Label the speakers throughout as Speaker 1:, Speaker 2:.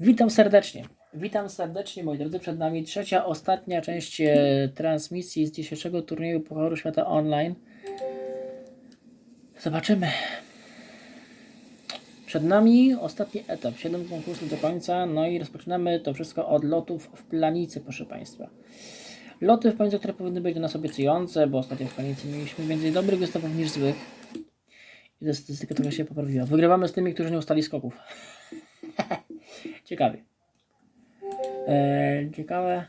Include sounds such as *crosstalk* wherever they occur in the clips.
Speaker 1: Witam serdecznie. Witam serdecznie, moi drodzy. Przed nami trzecia, ostatnia część e, transmisji z dzisiejszego turnieju Pucharu Świata Online. Zobaczymy. Przed nami ostatni etap, 7 konkursów do końca, no i rozpoczynamy to wszystko od lotów w planicy, proszę Państwa. Loty w planicy, które powinny być dla nas obiecujące, bo ostatnio w planicy mieliśmy więcej dobrych występów niż złych. I ta statystyka trochę się poprawiła. Wygrywamy z tymi, którzy nie ustali skoków. *laughs* Ciekawie. Eee, ciekawe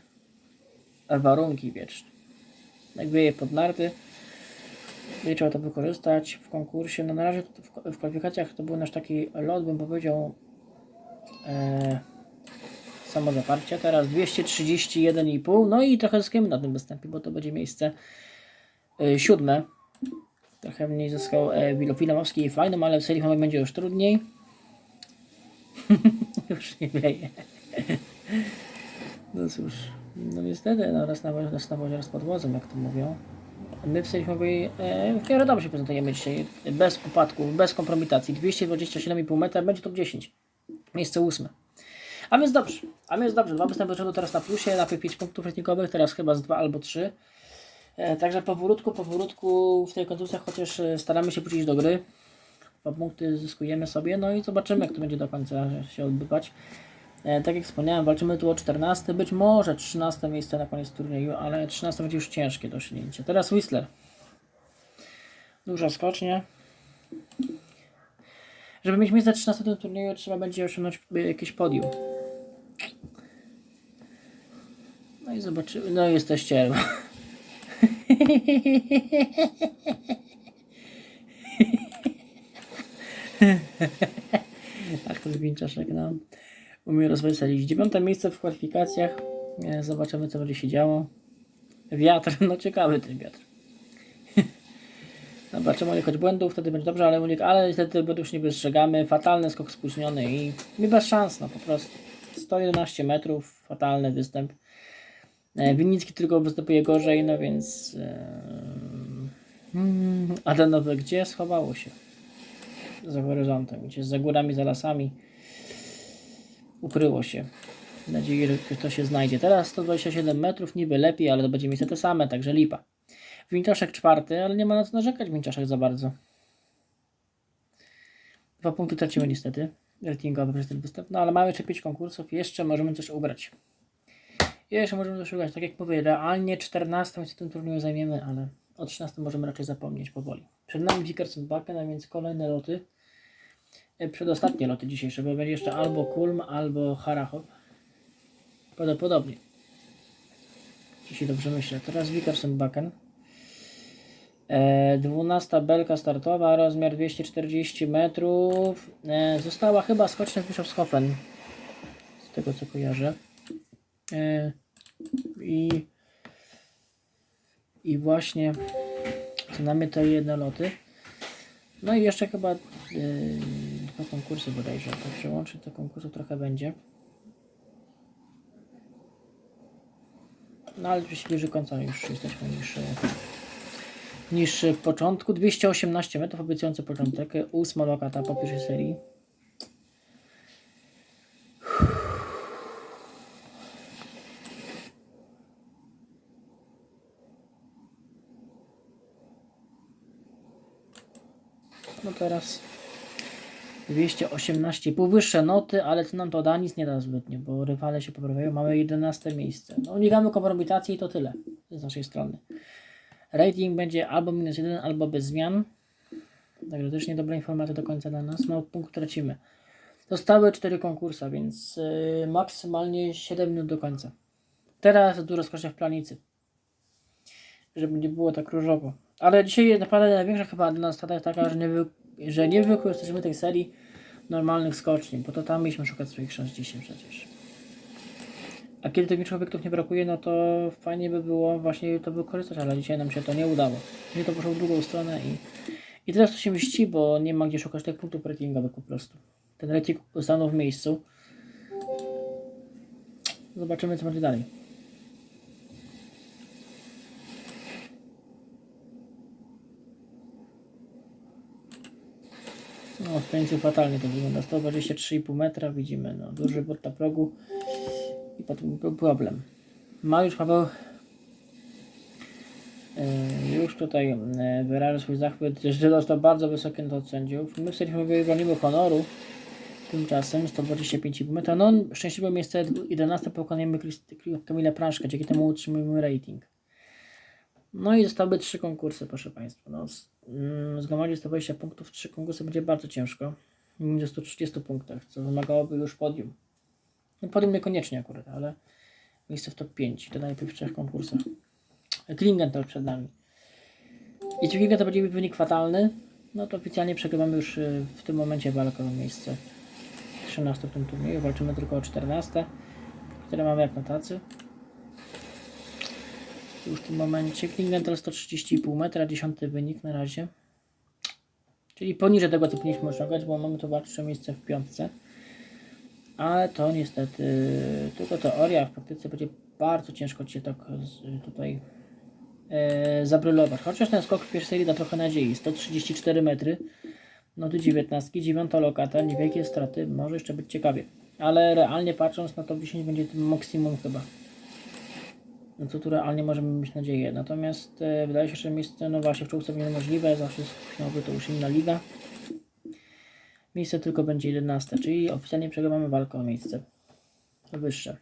Speaker 1: warunki wieczne. Jak wieje pod narty, będzie trzeba to wykorzystać w konkursie. No na razie w, w kwalifikacjach to był nasz taki lot, bym powiedział, e, samozaparcie. Teraz 231,5. No i trochę zyskujemy na tym występie, bo to będzie miejsce e, siódme. Trochę mniej zyskał e, Wilo- Wilamowski i fajnym, ale w serii będzie już trudniej. *laughs* *laughs* już nie wieje. No cóż, no niestety, no raz na wozie, raz na wozie, raz pod wozem, jak to mówią. My w Sejmowej e, w dobrze się prezentujemy dzisiaj, bez upadków, bez kompromitacji. 227,5 metra, będzie top 10. Miejsce ósme. A więc dobrze, a więc dobrze, dwa występy rzędu teraz na plusie, na 5 punktów ratingowych, teraz chyba z dwa albo trzy. E, także powolutku, powolutku w tej końcówce, chociaż e, staramy się wrócić do gry. Dwa punkty zyskujemy sobie, no i zobaczymy, jak to będzie do końca się odbywać. E, tak jak wspomniałem, walczymy tu o 14, być może 13 miejsce na koniec turnieju, ale 13 będzie już ciężkie do osiągnięcia. Teraz Whistler. Duża skocznia. Żeby mieć miejsce 13 w tym turnieju, trzeba będzie osiągnąć e, jakieś podium. No i zobaczymy. No jesteście. *laughs* *laughs* Ach, ten winczaszek nam umie rozweselić. Dziewiąte miejsce w kwalifikacjach. Zobaczymy, co będzie się działo. Wiatr, *laughs* no ciekawy ten wiatr. *laughs* Zobaczymy unikać błędów, wtedy będzie dobrze, ale unik, ale niestety błędów nie wystrzegamy. Fatalny skok spóźniony i, i bez szans, no po prostu. 111 metrów, fatalny występ. E, Winnicki tylko występuje gorzej, no więc... E, mm, Adenowe gdzie schowało się? Za horyzontem, gdzie za górami, za lasami ukryło się. Mam nadzieję, że to się znajdzie. Teraz 127 metrów, niby lepiej, ale to będzie miejsce te same, także lipa. Winczaszek czwarty, ale nie ma na co narzekać Winczaszek za bardzo. Dwa punkty tracimy niestety, ratingowe przez ten występ, no ale mamy jeszcze 5 konkursów, jeszcze możemy coś ugrać. Jeszcze możemy coś ugrać, tak jak mówię, realnie 14 miejsce w tym turnieju zajmiemy, ale o 13 możemy raczej zapomnieć powoli. Przed nami Vickers Backen, a więc kolejne loty. E, Przedostatnie loty dzisiejsze, bo będzie jeszcze albo Kulm, albo Harachow. Prawdopodobnie. Jeśli dobrze myślę. Teraz Wickerson Backen. E, 12 belka startowa, rozmiar 240 metrów. E, została chyba skocznia z Bischofshofen. Z tego co kojarzę. E, I i właśnie co nami te jedne loty. No i jeszcze chyba konkursy bodajże. Także łącznie te konkursów trochę będzie. No ale już bliżej końca już jesteśmy niż, niż w początku. 218 metrów, obiecujący początek. Ósma lokata po pierwszej serii. No teraz 218,5 wyższe noty, ale co nam to da? Nic nie da zbytnio, bo rywale się poprawiają. Mamy 11 miejsce. No unikamy kompromitacji i to tyle z naszej strony. Rating będzie albo minus 1, albo bez zmian. Także też niedobre informacje do końca dla nas. No punkt tracimy. Zostały 4 konkursy, więc yy, maksymalnie 7 minut do końca. Teraz dużo skocznia w planicy. Żeby nie było tak różowo. Ale dzisiaj naprawdę największa chyba dla nas taka, że nie, wy, że nie wykorzystaliśmy tej serii normalnych skoczni, bo to tam mieliśmy szukać swoich szans dzisiaj przecież. A kiedy tych obiektów nie brakuje, no to fajnie by było właśnie to wykorzystać, ale dzisiaj nam się to nie udało. Nie to poszło w drugą stronę i, i teraz to się mści, bo nie ma gdzie szukać tych punktów ratingowych po prostu. Ten rating stanął w miejscu. Zobaczymy co będzie dalej. W końcu fatalnie to wygląda. 123,5 metra widzimy, no, duży bot na progu i potem był problem. Mariusz Paweł e, już tutaj e, wyraża swój zachwyt, że dostał bardzo wysokie noty od sędziów. My w serii bronimy honoru. Tymczasem 125,5 metra. No, szczęśliwe miejsce 11 pokonujemy Kamila Praszkę, dzięki temu utrzymujemy rating. No i zostały trzy konkursy, proszę Państwa. No, mm, zgromadzić 120 punktów, trzy konkursy będzie bardzo ciężko. Mimo 130 punktach, co wymagałoby już podium. No podium niekoniecznie akurat, ale miejsce w top 5. To najpierw w trzech konkursach. Klingen to przed nami. Jeśli to będzie wynik fatalny, no to oficjalnie przegrywamy już y, w tym momencie walkę o miejsce 13 w tym turnieju. Walczymy tylko o 14, które mamy jak na tacy. Już w tym momencie Klingen to 130,5 metra, 10 wynik na razie. Czyli poniżej tego, co powinniśmy osiągać, bo mamy tu walczyć o miejsce w piątce. Ale to niestety tylko teoria, w praktyce będzie bardzo ciężko Cię tak tutaj e, zabrylować. Chociaż ten skok w pierwszej serii da trochę nadziei. 134 metry, no do 19, dziewiąta lokata, niewielkie straty, może jeszcze być ciekawie. Ale realnie patrząc na top 10 będzie tym maksimum chyba. No co tu realnie możemy mieć nadzieję. Natomiast e, wydaje się, że miejsce no właśnie w czołówce będzie możliwe, zawsze znowu to już inna liga. Miejsce tylko będzie 11, czyli oficjalnie przegrywamy walkę o miejsce wyższe.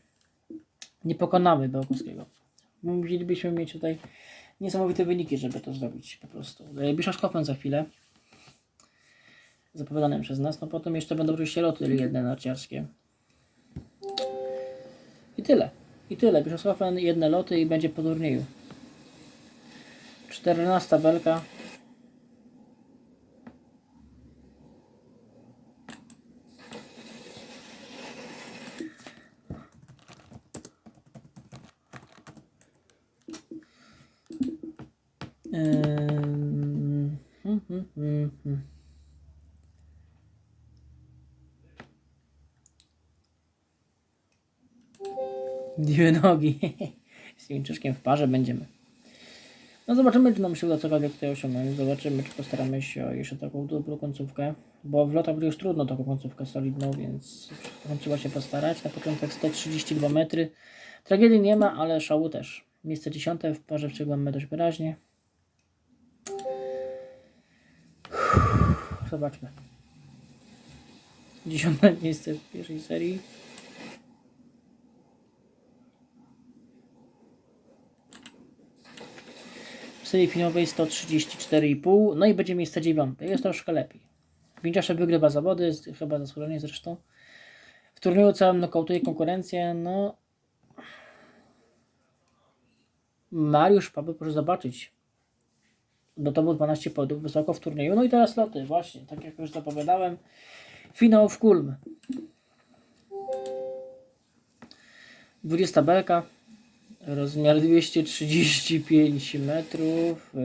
Speaker 1: Nie pokonamy Bełkowskiego. Musielibyśmy mieć tutaj niesamowite wyniki, żeby to zrobić po prostu. E, Bischofskopem za chwilę. Zapowiadanym przez nas. No potem jeszcze będą oczywiście loty jedne narciarskie. I tyle. I tyle. Bischofskopen, jedne loty i będzie po turnieju. 14 belka. Ym, Dwie nogi. *laughs* Z Jeńczyszkiem w parze będziemy. No zobaczymy, czy nam się uda cokolwiek tutaj osiągnąć. Zobaczymy, czy postaramy się o jeszcze taką dobrą końcówkę. Bo w lotach już trudno taką końcówkę solidną, więc trzeba się postarać. Na początek 132 metry. Tragedii nie ma, ale szału też. Miejsce 10 w parze wciągamy dość wyraźnie. Zobaczmy. Dziesiąte miejsce w pierwszej serii. W serii finałowej 134,5. No i będzie miejsce dziewiąte. Jest troszkę lepiej. Winciarze wygrywa zawody, chyba zasłużenie zresztą. W turnieju całym nokautuje konkurencję. No. Mariusz Paweł, proszę zobaczyć. Do tomu 12 podów, wysoko w turnieju. No i teraz loty, właśnie, tak jak już zapowiadałem. Finał w Kulm. 20 belka. Rozmiar 235 metrów. Eee.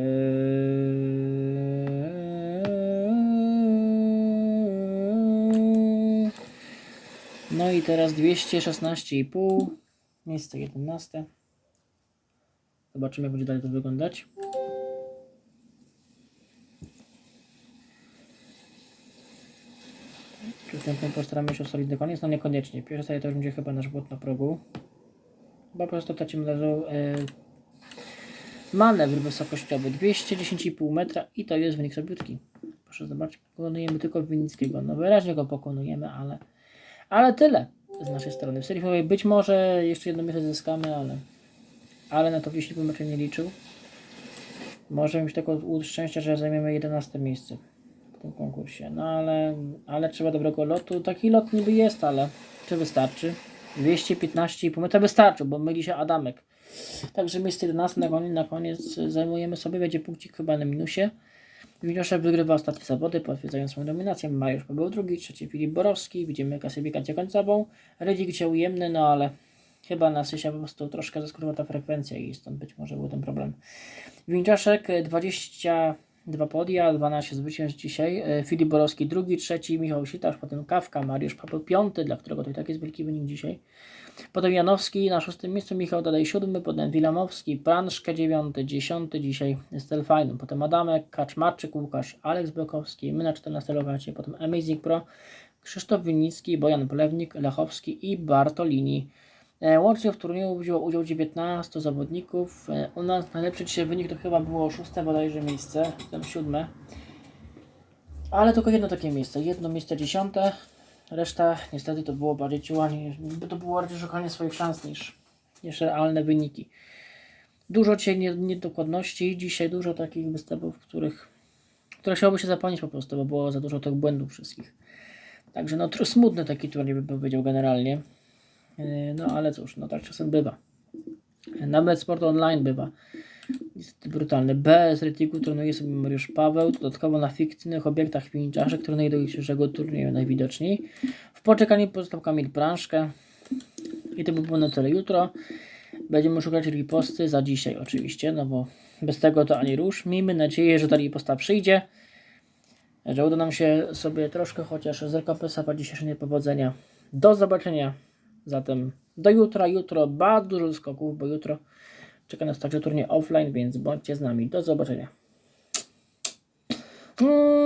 Speaker 1: No i teraz 216,5. Miejsce 11. Zobaczymy, jak będzie dalej to wyglądać. Czy tym postaramy się o solidny koniec? No niekoniecznie. Pierwsza to już będzie chyba nasz błot na progu. Po prostu tracimy od razu manewr wysokościowy 210,5 metra i to jest wynik sobiutki. Proszę zobaczyć, pokonujemy tylko Winickiego. No wyraźnie go pokonujemy, ale, ale tyle z naszej strony. W serii być może jeszcze jedno miejsce zyskamy, ale, ale na to bym raczej nie liczył. Może mieć łód szczęścia, że zajmiemy 11 miejsce w tym konkursie. No ale, ale trzeba dobrego lotu. Taki lot niby jest, ale czy wystarczy? 215,5 metra wystarczy, bo myli się Adamek. Także miejsce 11 na koniec, na koniec zajmujemy sobie, będzie punkcik chyba na minusie. Winioszew wygrywa ostatnie zawody, potwierdzając swoją dominację. Mariusz był drugi, trzeci Filip Borowski. Widzimy klasyfikację końcową. Redik gdzie ujemny, no ale chyba na Sysia po prostu troszkę zaskoczyła ta frekwencja i stąd być może był ten problem. Winczaszek 20 Dwa podia, 12 zwycięstw dzisiaj. E, Filip Borowski drugi, trzeci, Michał Sitarz, potem Kawka, Mariusz Paweł piąty, dla którego to i tak jest wielki wynik dzisiaj. Potem Janowski na szóstym miejscu, Michał Dadej siódmy, potem Wilamowski, Pranszkę dziewiąty, dziesiąty dzisiaj Stelfajną, potem Adamek, Kaczmarczyk, Łukasz, Aleks Blokowski, my na 14 lokacie, potem Amazing Pro, Krzysztof Winicki, Bojan Polewnik, Lechowski i Bartolini. E, Łącznie w turnieju wzięło udział 19 zawodników. E, U nas najlepszy dzisiaj wynik to chyba było szóste bodajże miejsce, potem siódme. Ale tylko jedno takie miejsce, jedno miejsce dziesiąte. Reszta niestety to było bardziej ciłanie, to było bardziej szukanie swoich szans niż, niż realne wyniki. Dużo nie- niedokładności, dzisiaj dużo takich występów, których, które chciałoby się zapomnieć po prostu, bo było za dużo tych błędów wszystkich. Także no smutny taki turniej bym powiedział generalnie. Yy, No ale cóż, no tak czasem bywa. Nawet sport online bywa. Niestety brutalny. Bez retiku trenuje sobie Mariusz Paweł, dodatkowo na fikcyjnych obiektach w Miniczarze, które do dzisiejszego turnieju najwidoczniej. W poczekaniu pozostał Kamil Branszkę. I to by było na tyle jutro. Będziemy szukać riposty za dzisiaj oczywiście, no bo bez tego to ani rusz. Miejmy nadzieję, że ta riposta przyjdzie. Że uda nam się sobie troszkę chociaż zrekompensować dzisiejsze niepowodzenia. Do zobaczenia zatem do jutra. Jutro bardzo dużo skoków, bo jutro czeka nas także turniej offline, więc bądźcie z nami. Do zobaczenia. O